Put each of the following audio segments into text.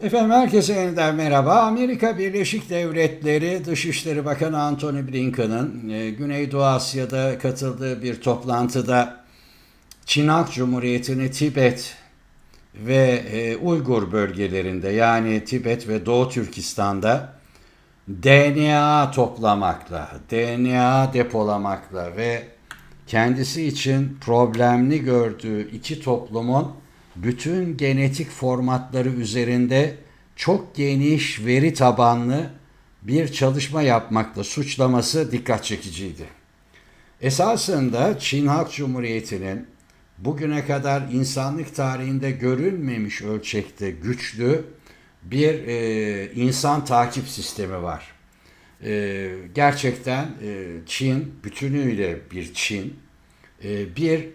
Efendim herkese yeniden merhaba. Amerika Birleşik Devletleri Dışişleri Bakanı Antony Blinken'ın e, Güneydoğu Asya'da katıldığı bir toplantıda Çin Halk Cumhuriyeti'ni Tibet ve e, Uygur bölgelerinde yani Tibet ve Doğu Türkistan'da DNA toplamakla, DNA depolamakla ve kendisi için problemli gördüğü iki toplumun bütün genetik formatları üzerinde çok geniş veri tabanlı bir çalışma yapmakla suçlaması dikkat çekiciydi. Esasında Çin Halk Cumhuriyeti'nin bugüne kadar insanlık tarihinde görülmemiş ölçekte güçlü bir e, insan takip sistemi var. E, gerçekten e, Çin bütünüyle bir Çin, e, bir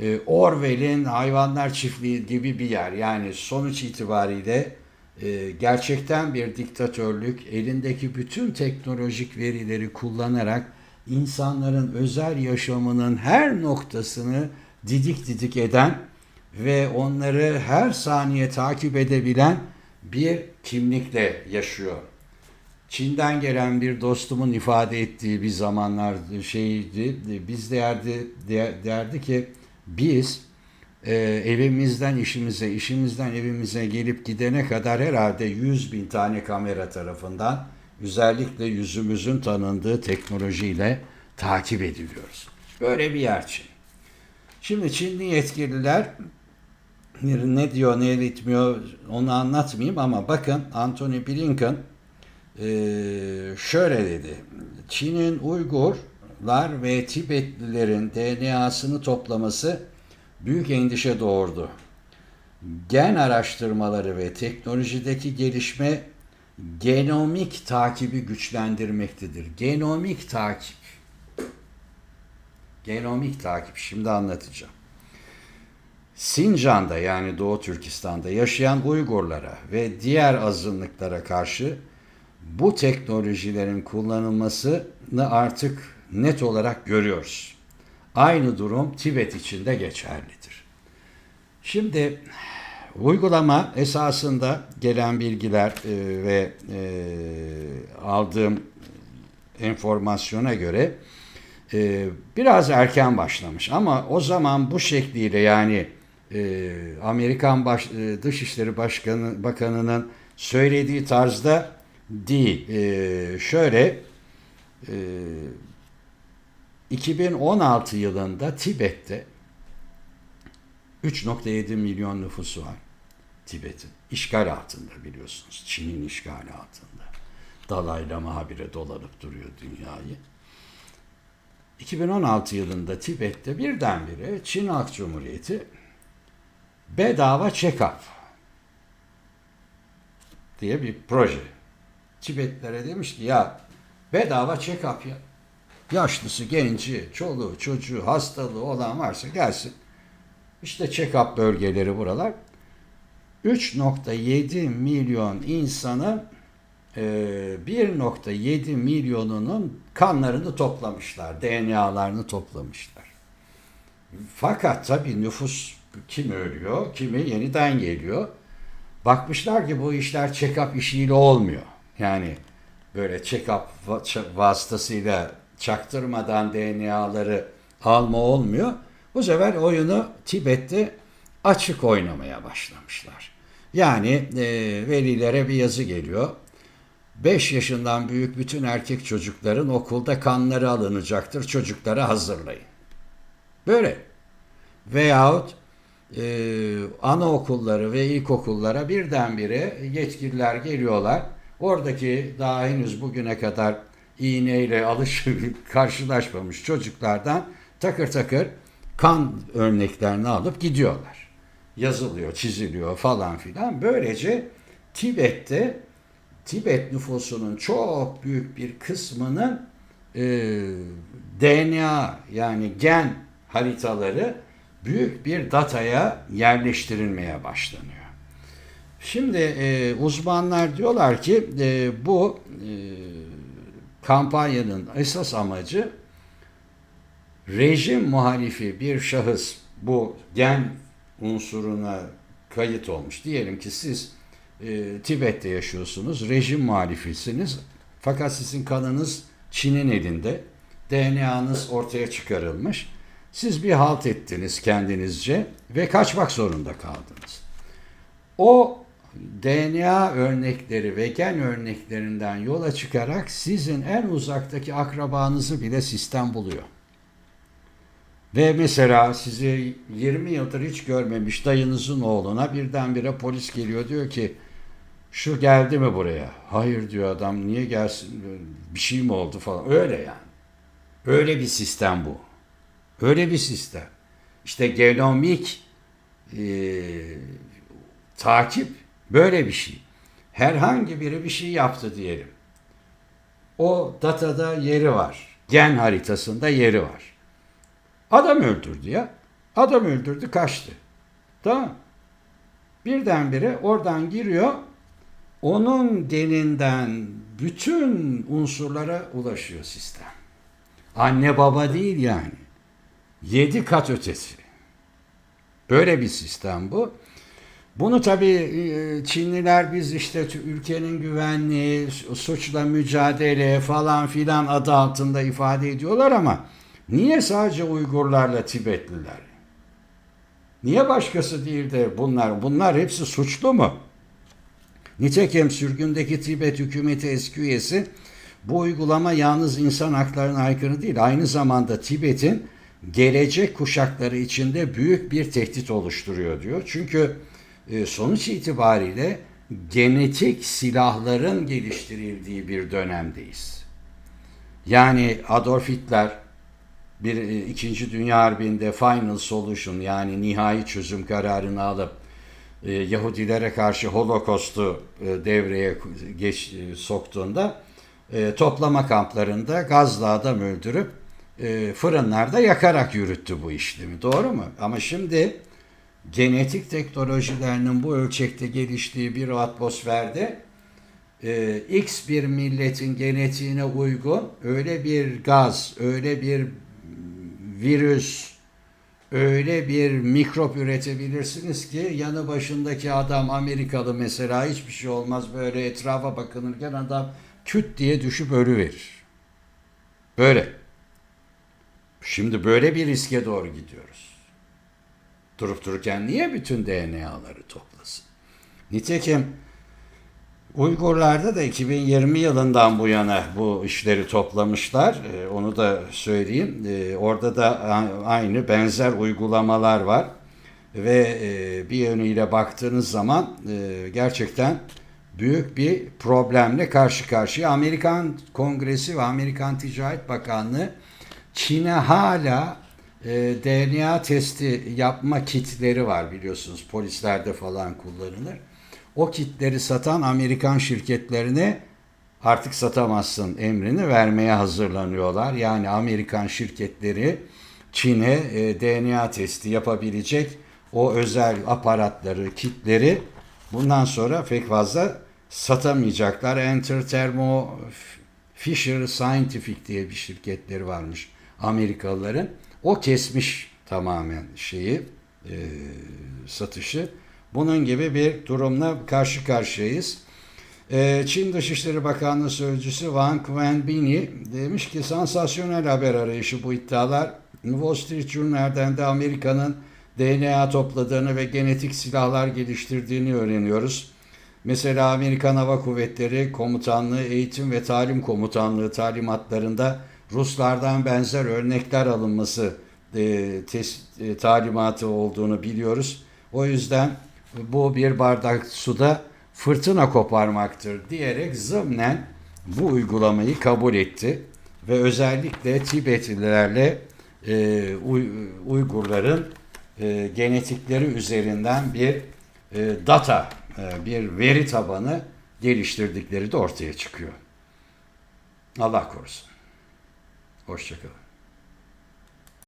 e, Orwell'in hayvanlar çiftliği gibi bir yer. Yani sonuç itibariyle e, gerçekten bir diktatörlük elindeki bütün teknolojik verileri kullanarak insanların özel yaşamının her noktasını didik didik eden ve onları her saniye takip edebilen bir kimlikle yaşıyor. Çin'den gelen bir dostumun ifade ettiği bir zamanlar şeydi, biz derdi, derdi ki biz e, evimizden işimize, işimizden evimize gelip gidene kadar herhalde 100 bin tane kamera tarafından özellikle yüzümüzün tanındığı teknolojiyle takip ediliyoruz. Böyle bir yer Çin. Şimdi Çinli yetkililer ne diyor ne etmiyor onu anlatmayayım ama bakın Anthony Blinken e, şöyle dedi. Çin'in Uygurlar ve Tibetlilerin DNA'sını toplaması büyük endişe doğurdu. Gen araştırmaları ve teknolojideki gelişme genomik takibi güçlendirmektedir. Genomik takip. Genomik takip. Şimdi anlatacağım. Sincan'da yani Doğu Türkistan'da yaşayan Uygurlara ve diğer azınlıklara karşı bu teknolojilerin kullanılmasını artık net olarak görüyoruz. Aynı durum Tibet için de geçerlidir. Şimdi uygulama esasında gelen bilgiler e, ve e, aldığım enformasyona göre e, biraz erken başlamış ama o zaman bu şekliyle yani e, Amerikan baş, e, Dışişleri Başkanı Bakanı'nın söylediği tarzda değil. E, şöyle e, 2016 yılında Tibet'te 3.7 milyon nüfusu var. Tibet'in. işgal altında biliyorsunuz. Çin'in işgali altında. Dalai Lama habire dolanıp duruyor dünyayı. 2016 yılında Tibet'te birdenbire Çin Halk Cumhuriyeti bedava check-up diye bir proje. Tibetlilere demiş ki ya bedava check-up ya. Yaşlısı, genci, çoluğu, çocuğu, hastalığı olan varsa gelsin. İşte check-up bölgeleri buralar. 3.7 milyon insanı 1.7 e, milyonunun kanlarını toplamışlar, DNA'larını toplamışlar. Fakat tabii nüfus kim ölüyor, kimi yeniden geliyor. Bakmışlar ki bu işler check-up işiyle olmuyor. Yani böyle check-up vasıtasıyla çaktırmadan DNA'ları alma olmuyor. Bu sefer oyunu Tibet'te açık oynamaya başlamışlar. Yani e, velilere bir yazı geliyor. 5 yaşından büyük bütün erkek çocukların okulda kanları alınacaktır. Çocukları hazırlayın. Böyle. Veyahut e, anaokulları ve ilkokullara birdenbire yetkililer geliyorlar. Oradaki daha henüz bugüne kadar iğneyle alışıp karşılaşmamış çocuklardan takır takır kan örneklerini alıp gidiyorlar. Yazılıyor, çiziliyor falan filan. Böylece Tibet'te Tibet nüfusunun çok büyük bir kısmının e, DNA yani gen haritaları büyük bir dataya yerleştirilmeye başlanıyor. Şimdi e, uzmanlar diyorlar ki e, bu e, kampanyanın esas amacı rejim muhalifi bir şahıs bu gen unsuruna kayıt olmuş. Diyelim ki siz e, Tibet'te yaşıyorsunuz, rejim muhalifisiniz. Fakat sizin kanınız Çin'in elinde. DNA'nız ortaya çıkarılmış. Siz bir halt ettiniz kendinizce ve kaçmak zorunda kaldınız. O DNA örnekleri ve gen örneklerinden yola çıkarak sizin en uzaktaki akrabanızı bile sistem buluyor. Ve mesela sizi 20 yıldır hiç görmemiş dayınızın oğluna birdenbire polis geliyor diyor ki şu geldi mi buraya? Hayır diyor adam niye gelsin bir şey mi oldu falan öyle yani. Öyle bir sistem bu. Öyle bir sistem. İşte genomik e, takip böyle bir şey. Herhangi biri bir şey yaptı diyelim. O datada yeri var. Gen haritasında yeri var. Adam öldürdü ya. Adam öldürdü kaçtı. Tamam. Birdenbire oradan giriyor. Onun geninden bütün unsurlara ulaşıyor sistem. Anne baba değil yani. Yedi kat ötesi. Böyle bir sistem bu. Bunu tabii Çinliler biz işte ülkenin güvenliği, suçla mücadele falan filan adı altında ifade ediyorlar ama niye sadece Uygurlarla Tibetliler? Niye başkası değil de bunlar? Bunlar hepsi suçlu mu? Nitekim sürgündeki Tibet hükümeti eski üyesi bu uygulama yalnız insan haklarına aykırı değil, aynı zamanda Tibet'in gelecek kuşakları içinde büyük bir tehdit oluşturuyor diyor. Çünkü e, sonuç itibariyle genetik silahların geliştirildiği bir dönemdeyiz. Yani Adolf Hitler bir e, ikinci Dünya Harbi'nde final solution yani nihai çözüm kararını alıp e, Yahudilere karşı Holocaust'u devreye geç, soktuğunda toplama kamplarında gazla adam öldürüp fırınlarda yakarak yürüttü bu işlemi. Doğru mu? Ama şimdi genetik teknolojilerinin bu ölçekte geliştiği bir atmosferde e, X bir milletin genetiğine uygun öyle bir gaz, öyle bir virüs, öyle bir mikrop üretebilirsiniz ki yanı başındaki adam Amerikalı mesela hiçbir şey olmaz böyle etrafa bakınırken adam küt diye düşüp ölüverir. Böyle. Şimdi böyle bir riske doğru gidiyoruz. Durup dururken niye bütün DNA'ları toplasın? Nitekim Uygurlarda da 2020 yılından bu yana bu işleri toplamışlar. Ee, onu da söyleyeyim. Ee, orada da aynı benzer uygulamalar var. Ve e, bir yönüyle baktığınız zaman e, gerçekten büyük bir problemle karşı karşıya. Amerikan Kongresi ve Amerikan Ticaret Bakanlığı Çin'e hala e, DNA testi yapma kitleri var biliyorsunuz polislerde falan kullanılır. O kitleri satan Amerikan şirketlerine artık satamazsın emrini vermeye hazırlanıyorlar. Yani Amerikan şirketleri Çin'e e, DNA testi yapabilecek o özel aparatları, kitleri bundan sonra pek fazla satamayacaklar. Enter Thermo Fisher Scientific diye bir şirketleri varmış Amerikalıların. O kesmiş tamamen şeyi, e, satışı. Bunun gibi bir durumla karşı karşıyayız. E, Çin Dışişleri Bakanlığı Sözcüsü Wang Wenbini demiş ki sansasyonel haber arayışı bu iddialar. Wall Street Journal'den de Amerika'nın DNA topladığını ve genetik silahlar geliştirdiğini öğreniyoruz. Mesela Amerikan Hava Kuvvetleri Komutanlığı Eğitim ve Talim Komutanlığı talimatlarında Ruslardan benzer örnekler alınması e, tes, e, talimatı olduğunu biliyoruz. O yüzden bu bir bardak suda fırtına koparmaktır diyerek zımnen bu uygulamayı kabul etti ve özellikle Tibetlilerle e, Uy, Uygurların e, genetikleri üzerinden bir e, data, e, bir veri tabanı geliştirdikleri de ortaya çıkıyor. Allah korusun. Hoşçakalın.